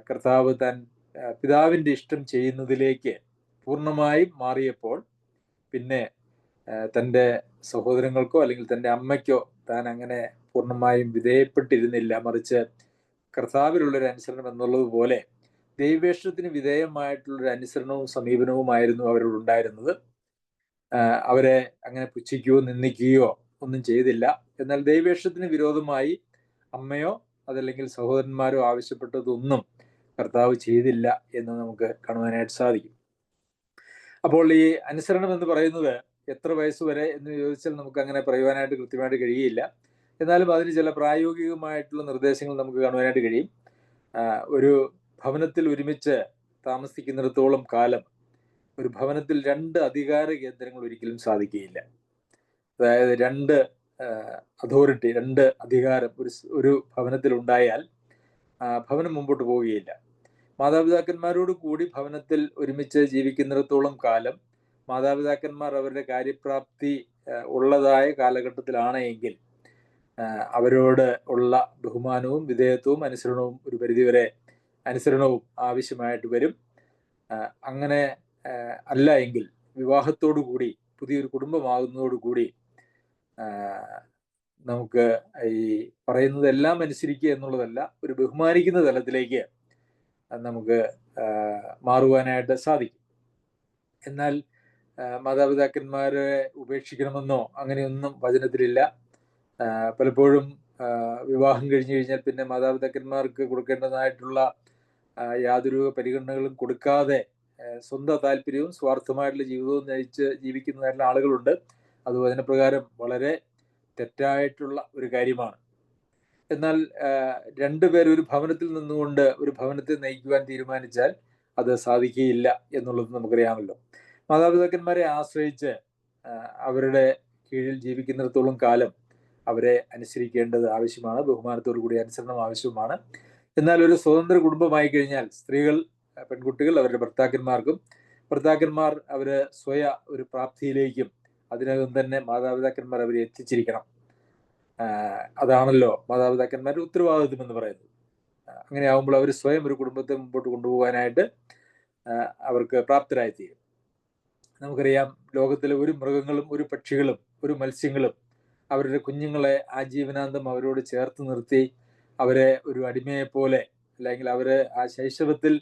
Speaker 1: കർത്താവ് താൻ പിതാവിൻ്റെ ഇഷ്ടം ചെയ്യുന്നതിലേക്ക് പൂർണ്ണമായും മാറിയപ്പോൾ പിന്നെ തൻ്റെ സഹോദരങ്ങൾക്കോ അല്ലെങ്കിൽ തൻ്റെ അമ്മയ്ക്കോ താൻ അങ്ങനെ പൂർണ്ണമായും വിധേയപ്പെട്ടിരുന്നില്ല മറിച്ച് കർത്താവിലുള്ളൊരു അനുസരണം പോലെ ദൈവേഷ്ടത്തിന് വിധേയമായിട്ടുള്ളൊരു അനുസരണവും സമീപനവുമായിരുന്നു അവരോടുണ്ടായിരുന്നത് അവരെ അങ്ങനെ പുച്ഛിക്കുകയോ നിന്ദിക്കുകയോ ഒന്നും ചെയ്തില്ല എന്നാൽ ദൈവേഷത്തിന് വിരോധമായി അമ്മയോ അതല്ലെങ്കിൽ സഹോദരന്മാരോ ആവശ്യപ്പെട്ടതൊന്നും കർത്താവ് ചെയ്തില്ല എന്ന് നമുക്ക് കാണുവാനായിട്ട് സാധിക്കും അപ്പോൾ ഈ അനുസരണം എന്ന് പറയുന്നത് എത്ര വയസ്സ് വരെ എന്ന് ചോദിച്ചാൽ നമുക്ക് അങ്ങനെ പറയുവാനായിട്ട് കൃത്യമായിട്ട് കഴിയില്ല എന്നാലും അതിന് ചില പ്രായോഗികമായിട്ടുള്ള നിർദ്ദേശങ്ങൾ നമുക്ക് കാണുവാനായിട്ട് കഴിയും ഒരു ഭവനത്തിൽ ഒരുമിച്ച് താമസിക്കുന്നിടത്തോളം കാലം ഒരു ഭവനത്തിൽ രണ്ട് അധികാര കേന്ദ്രങ്ങൾ ഒരിക്കലും സാധിക്കുകയില്ല അതായത് രണ്ട് അതോറിറ്റി രണ്ട് അധികാരം ഒരു ഒരു ഭവനത്തിൽ ഉണ്ടായാൽ ഭവനം മുമ്പോട്ട് പോവുകയില്ല മാതാപിതാക്കന്മാരോട് കൂടി ഭവനത്തിൽ ഒരുമിച്ച് ജീവിക്കുന്നിടത്തോളം കാലം മാതാപിതാക്കന്മാർ അവരുടെ കാര്യപ്രാപ്തി ഉള്ളതായ കാലഘട്ടത്തിലാണ് എങ്കിൽ അവരോട് ഉള്ള ബഹുമാനവും വിധേയത്വവും അനുസരണവും ഒരു പരിധിവരെ അനുസരണവും ആവശ്യമായിട്ട് വരും അങ്ങനെ അല്ല എങ്കിൽ വിവാഹത്തോടുകൂടി പുതിയൊരു കുടുംബമാകുന്നതോടുകൂടി നമുക്ക് ഈ പറയുന്നതെല്ലാം അനുസരിക്കുക എന്നുള്ളതല്ല ഒരു ബഹുമാനിക്കുന്ന തലത്തിലേക്ക് നമുക്ക് മാറുവാനായിട്ട് സാധിക്കും എന്നാൽ മാതാപിതാക്കന്മാരെ ഉപേക്ഷിക്കണമെന്നോ അങ്ങനെയൊന്നും വചനത്തിലില്ല പലപ്പോഴും വിവാഹം കഴിഞ്ഞു കഴിഞ്ഞാൽ പിന്നെ മാതാപിതാക്കന്മാർക്ക് കൊടുക്കേണ്ടതായിട്ടുള്ള യാതൊരു പരിഗണനകളും കൊടുക്കാതെ സ്വന്തം താല്പര്യവും സ്വാർത്ഥമായിട്ടുള്ള ജീവിതവും നയിച്ച് ജീവിക്കുന്നതായിട്ടുള്ള ആളുകളുണ്ട് അത് പ്രകാരം വളരെ തെറ്റായിട്ടുള്ള ഒരു കാര്യമാണ് എന്നാൽ പേർ ഒരു ഭവനത്തിൽ നിന്നുകൊണ്ട് ഒരു ഭവനത്തെ നയിക്കുവാൻ തീരുമാനിച്ചാൽ അത് സാധിക്കുകയില്ല എന്നുള്ളത് നമുക്കറിയാമല്ലോ മാതാപിതാക്കന്മാരെ ആശ്രയിച്ച് അവരുടെ കീഴിൽ ജീവിക്കുന്നിടത്തോളം കാലം അവരെ അനുസരിക്കേണ്ടത് ആവശ്യമാണ് ബഹുമാനത്തോടു കൂടി അനുസരണം ആവശ്യവുമാണ് എന്നാൽ ഒരു സ്വതന്ത്ര കുടുംബമായി കഴിഞ്ഞാൽ സ്ത്രീകൾ പെൺകുട്ടികൾ അവരുടെ ഭർത്താക്കന്മാർക്കും ഭർത്താക്കന്മാർ അവര് സ്വയ ഒരു പ്രാപ്തിയിലേക്കും അതിനകം തന്നെ മാതാപിതാക്കന്മാർ അവരെ എത്തിച്ചിരിക്കണം അതാണല്ലോ മാതാപിതാക്കന്മാരുടെ ഉത്തരവാദിത്വം എന്ന് പറയുന്നത് അങ്ങനെ ആകുമ്പോൾ അവർ സ്വയം ഒരു കുടുംബത്തെ മുമ്പോട്ട് കൊണ്ടുപോകാനായിട്ട് അവർക്ക് പ്രാപ്തരായിത്തീരും നമുക്കറിയാം ലോകത്തിലെ ഒരു മൃഗങ്ങളും ഒരു പക്ഷികളും ഒരു മത്സ്യങ്ങളും അവരുടെ കുഞ്ഞുങ്ങളെ ആ ജീവനാന്തം അവരോട് ചേർത്ത് നിർത്തി അവരെ ഒരു അടിമയെപ്പോലെ അല്ലെങ്കിൽ അവരെ ആ ശൈശവത്തിൽ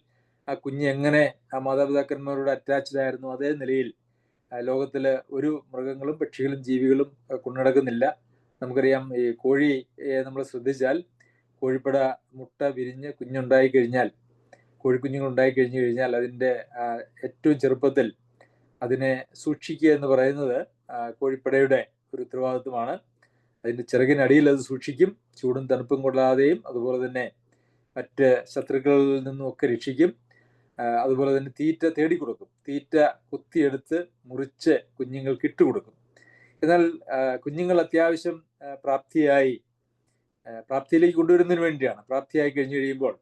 Speaker 1: ആ കുഞ്ഞ് എങ്ങനെ ആ മാതാപിതാക്കന്മാരോട് അറ്റാച്ച്ഡ് ആയിരുന്നു അതേ നിലയിൽ ലോകത്തില് ഒരു മൃഗങ്ങളും പക്ഷികളും ജീവികളും കൊണ്ടുനടക്കുന്നില്ല നമുക്കറിയാം ഈ കോഴി നമ്മൾ ശ്രദ്ധിച്ചാൽ കോഴിപ്പട മുട്ട വിരിഞ്ഞ് കുഞ്ഞുണ്ടായി കഴിഞ്ഞാൽ കോഴിക്കുഞ്ഞുങ്ങൾ ഉണ്ടായി കഴിഞ്ഞു കഴിഞ്ഞാൽ അതിൻ്റെ ഏറ്റവും ചെറുപ്പത്തിൽ അതിനെ സൂക്ഷിക്കുക എന്ന് പറയുന്നത് കോഴിപ്പടയുടെ ഒരു ഉത്തരവാദിത്വമാണ് അതിൻ്റെ ചിറകിനടിയിൽ അത് സൂക്ഷിക്കും ചൂടും തണുപ്പും കൊള്ളാതെയും അതുപോലെ തന്നെ മറ്റ് ശത്രുക്കളിൽ നിന്നും ഒക്കെ രക്ഷിക്കും അതുപോലെ തന്നെ തീറ്റ തേടിക്കൊടുക്കും തീറ്റ കുത്തിയെടുത്ത് മുറിച്ച് കുഞ്ഞുങ്ങൾക്ക് ഇട്ടുകൊടുക്കും എന്നാൽ കുഞ്ഞുങ്ങൾ അത്യാവശ്യം പ്രാപ്തിയായി പ്രാപ്തിയിലേക്ക് കൊണ്ടുവരുന്നതിന് വേണ്ടിയാണ് പ്രാപ്തിയായി കഴിഞ്ഞു കഴിയുമ്പോൾ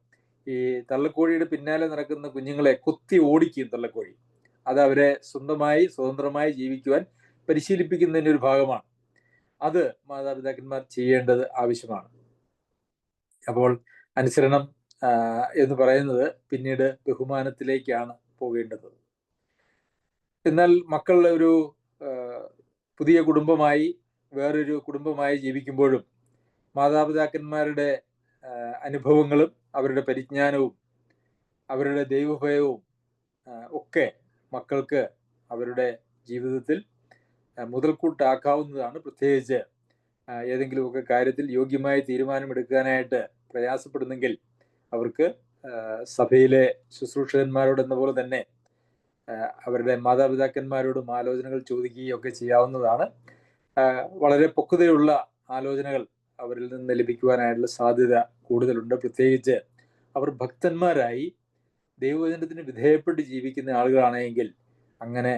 Speaker 1: ഈ തള്ളക്കോഴിയുടെ പിന്നാലെ നടക്കുന്ന കുഞ്ഞുങ്ങളെ കുത്തി ഓടിക്കും തള്ളക്കോഴി അത് അവരെ സ്വന്തമായി സ്വതന്ത്രമായി ജീവിക്കുവാൻ പരിശീലിപ്പിക്കുന്നതിൻ്റെ ഒരു ഭാഗമാണ് അത് മാതാപിതാക്കന്മാർ ചെയ്യേണ്ടത് ആവശ്യമാണ് അപ്പോൾ അനുസരണം എന്ന് പറയുന്നത് പിന്നീട് ബഹുമാനത്തിലേക്കാണ് പോകേണ്ടത് എന്നാൽ മക്കളുടെ ഒരു പുതിയ കുടുംബമായി വേറൊരു കുടുംബമായി ജീവിക്കുമ്പോഴും മാതാപിതാക്കന്മാരുടെ അനുഭവങ്ങളും അവരുടെ പരിജ്ഞാനവും അവരുടെ ദൈവഭയവും ഒക്കെ മക്കൾക്ക് അവരുടെ ജീവിതത്തിൽ മുതൽക്കൂട്ടാക്കാവുന്നതാണ് പ്രത്യേകിച്ച് ഏതെങ്കിലുമൊക്കെ കാര്യത്തിൽ യോഗ്യമായ തീരുമാനമെടുക്കാനായിട്ട് പ്രയാസപ്പെടുന്നെങ്കിൽ അവർക്ക് സഭയിലെ ശുശ്രൂഷകന്മാരോട് എന്ന പോലെ തന്നെ അവരുടെ മാതാപിതാക്കന്മാരോടും ആലോചനകൾ ചോദിക്കുകയും ഒക്കെ ചെയ്യാവുന്നതാണ് വളരെ പക്വതയുള്ള ആലോചനകൾ അവരിൽ നിന്ന് ലഭിക്കുവാനായിട്ടുള്ള സാധ്യത കൂടുതലുണ്ട് പ്രത്യേകിച്ച് അവർ ഭക്തന്മാരായി ദൈവവചനത്തിന് വിധേയപ്പെട്ട് ജീവിക്കുന്ന ആളുകളാണെങ്കിൽ അങ്ങനെ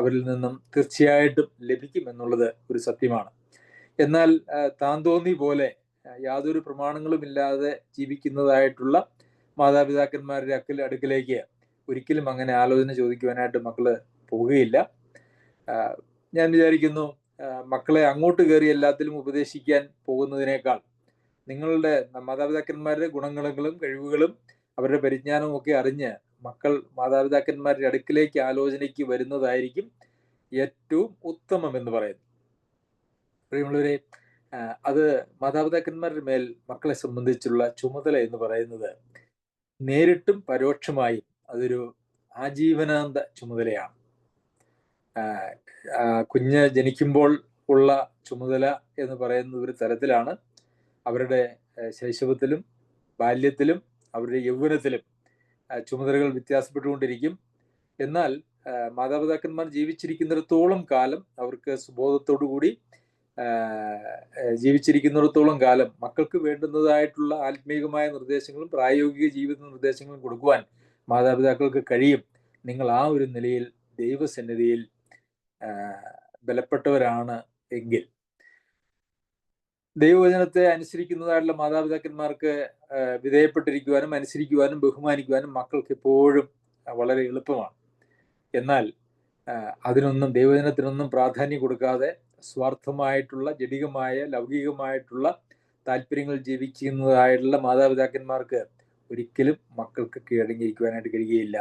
Speaker 1: അവരിൽ നിന്നും തീർച്ചയായിട്ടും ലഭിക്കുമെന്നുള്ളത് ഒരു സത്യമാണ് എന്നാൽ താൻ തോന്നി പോലെ യാതൊരു പ്രമാണങ്ങളും ഇല്ലാതെ ജീവിക്കുന്നതായിട്ടുള്ള മാതാപിതാക്കന്മാരുടെ അക്കൽ അടുക്കലേക്ക് ഒരിക്കലും അങ്ങനെ ആലോചന ചോദിക്കുവാനായിട്ട് മക്കള് പോവുകയില്ല ഞാൻ വിചാരിക്കുന്നു മക്കളെ അങ്ങോട്ട് കയറി എല്ലാത്തിലും ഉപദേശിക്കാൻ പോകുന്നതിനേക്കാൾ നിങ്ങളുടെ മാതാപിതാക്കന്മാരുടെ ഗുണങ്ങളും കഴിവുകളും അവരുടെ പരിജ്ഞാനവും ഒക്കെ അറിഞ്ഞ് മക്കൾ മാതാപിതാക്കന്മാരുടെ അടുക്കിലേക്ക് ആലോചനയ്ക്ക് വരുന്നതായിരിക്കും ഏറ്റവും ഉത്തമം എന്ന് പറയുന്നത് പ്രിയമുള്ളവരെ അത് മാതാപിതാക്കന്മാരുടെ മേൽ മക്കളെ സംബന്ധിച്ചുള്ള ചുമതല എന്ന് പറയുന്നത് നേരിട്ടും പരോക്ഷമായും അതൊരു ആജീവനാന്ത ചുമതലയാണ് കുഞ്ഞ് ജനിക്കുമ്പോൾ ഉള്ള ചുമതല എന്ന് പറയുന്ന ഒരു തരത്തിലാണ് അവരുടെ ശൈശവത്തിലും ബാല്യത്തിലും അവരുടെ യൗവനത്തിലും ചുമതലകൾ വ്യത്യാസപ്പെട്ടുകൊണ്ടിരിക്കും എന്നാൽ മാതാപിതാക്കന്മാർ ജീവിച്ചിരിക്കുന്നിടത്തോളം കാലം അവർക്ക് സുബോധത്തോടു കൂടി ജീവിച്ചിരിക്കുന്നിടത്തോളം കാലം മക്കൾക്ക് വേണ്ടുന്നതായിട്ടുള്ള ആത്മീയമായ നിർദ്ദേശങ്ങളും പ്രായോഗിക ജീവിത നിർദ്ദേശങ്ങളും കൊടുക്കുവാൻ മാതാപിതാക്കൾക്ക് കഴിയും നിങ്ങൾ ആ ഒരു നിലയിൽ ദൈവസന്നിധിയിൽ ബലപ്പെട്ടവരാണ് എങ്കിൽ ദൈവവചനത്തെ അനുസരിക്കുന്നതായിട്ടുള്ള മാതാപിതാക്കന്മാർക്ക് വിധേയപ്പെട്ടിരിക്കുവാനും അനുസരിക്കുവാനും ബഹുമാനിക്കുവാനും മക്കൾക്ക് എപ്പോഴും വളരെ എളുപ്പമാണ് എന്നാൽ അതിനൊന്നും ദൈവജനത്തിനൊന്നും പ്രാധാന്യം കൊടുക്കാതെ സ്വാർത്ഥമായിട്ടുള്ള ജടികമായ ലൗകികമായിട്ടുള്ള താല്പര്യങ്ങൾ ജീവിക്കുന്നതായിട്ടുള്ള മാതാപിതാക്കന്മാർക്ക് ഒരിക്കലും മക്കൾക്ക് കീഴടങ്ങിയിരിക്കുവാനായിട്ട് കഴിയുകയില്ല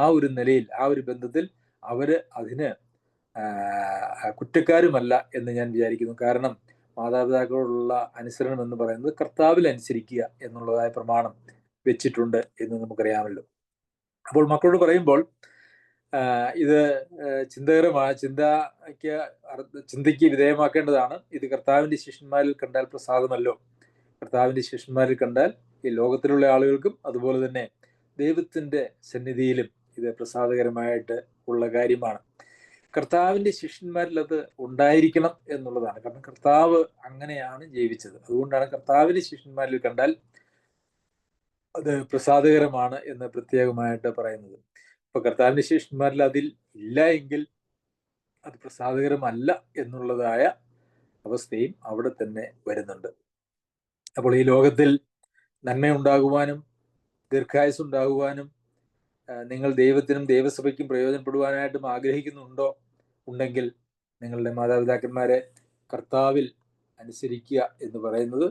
Speaker 1: ആ ഒരു നിലയിൽ ആ ഒരു ബന്ധത്തിൽ അവർ അതിന് കുറ്റക്കാരുമല്ല എന്ന് ഞാൻ വിചാരിക്കുന്നു കാരണം മാതാപിതാക്കളോടുള്ള അനുസരണം എന്ന് പറയുന്നത് കർത്താവിൽ അനുസരിക്കുക എന്നുള്ളതായ പ്രമാണം വെച്ചിട്ടുണ്ട് എന്ന് നമുക്കറിയാമല്ലോ അപ്പോൾ മക്കളോട് പറയുമ്പോൾ ഇത് ചിന്തകരമായ ചിന്തയ്ക്ക് ചിന്തയ്ക്ക് വിധേയമാക്കേണ്ടതാണ് ഇത് കർത്താവിന്റെ ശിഷ്യന്മാരിൽ കണ്ടാൽ പ്രസാദമല്ലോ കർത്താവിന്റെ ശിഷ്യന്മാരിൽ കണ്ടാൽ ഈ ലോകത്തിലുള്ള ആളുകൾക്കും അതുപോലെ തന്നെ ദൈവത്തിന്റെ സന്നിധിയിലും ഇത് പ്രസാദകരമായിട്ട് ഉള്ള കാര്യമാണ് കർത്താവിന്റെ ശിഷ്യന്മാരിൽ അത് ഉണ്ടായിരിക്കണം എന്നുള്ളതാണ് കാരണം കർത്താവ് അങ്ങനെയാണ് ജീവിച്ചത് അതുകൊണ്ടാണ് കർത്താവിന്റെ ശിഷ്യന്മാരിൽ കണ്ടാൽ അത് പ്രസാദകരമാണ് എന്ന് പ്രത്യേകമായിട്ട് പറയുന്നത് ഇപ്പൊ കർത്താവിന്റെ ശേഷന്മാരിൽ അതിൽ ഇല്ല എങ്കിൽ അത് പ്രസാദകരമല്ല എന്നുള്ളതായ അവസ്ഥയും അവിടെ തന്നെ വരുന്നുണ്ട് അപ്പോൾ ഈ ലോകത്തിൽ നന്മയുണ്ടാകുവാനും ദീർഘായുസ് ഉണ്ടാകുവാനും നിങ്ങൾ ദൈവത്തിനും ദൈവസഭയ്ക്കും പ്രയോജനപ്പെടുവാനായിട്ടും ആഗ്രഹിക്കുന്നുണ്ടോ ഉണ്ടെങ്കിൽ നിങ്ങളുടെ മാതാപിതാക്കന്മാരെ കർത്താവിൽ അനുസരിക്കുക എന്ന് പറയുന്നത്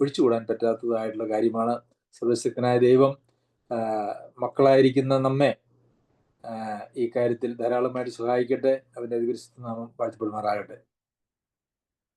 Speaker 1: ഒഴിച്ചുകൂടാൻ പറ്റാത്തതായിട്ടുള്ള കാര്യമാണ് സർവശക്തനായ ദൈവം മക്കളായിരിക്കുന്ന നമ്മെ ഈ കാര്യത്തിൽ ധാരാളമായിട്ട് സഹായിക്കട്ടെ അവൻ്റെ അതിപരിശുദ്ധ നാമം വാഴ്ത്തപ്പെടുമാറാകട്ടെ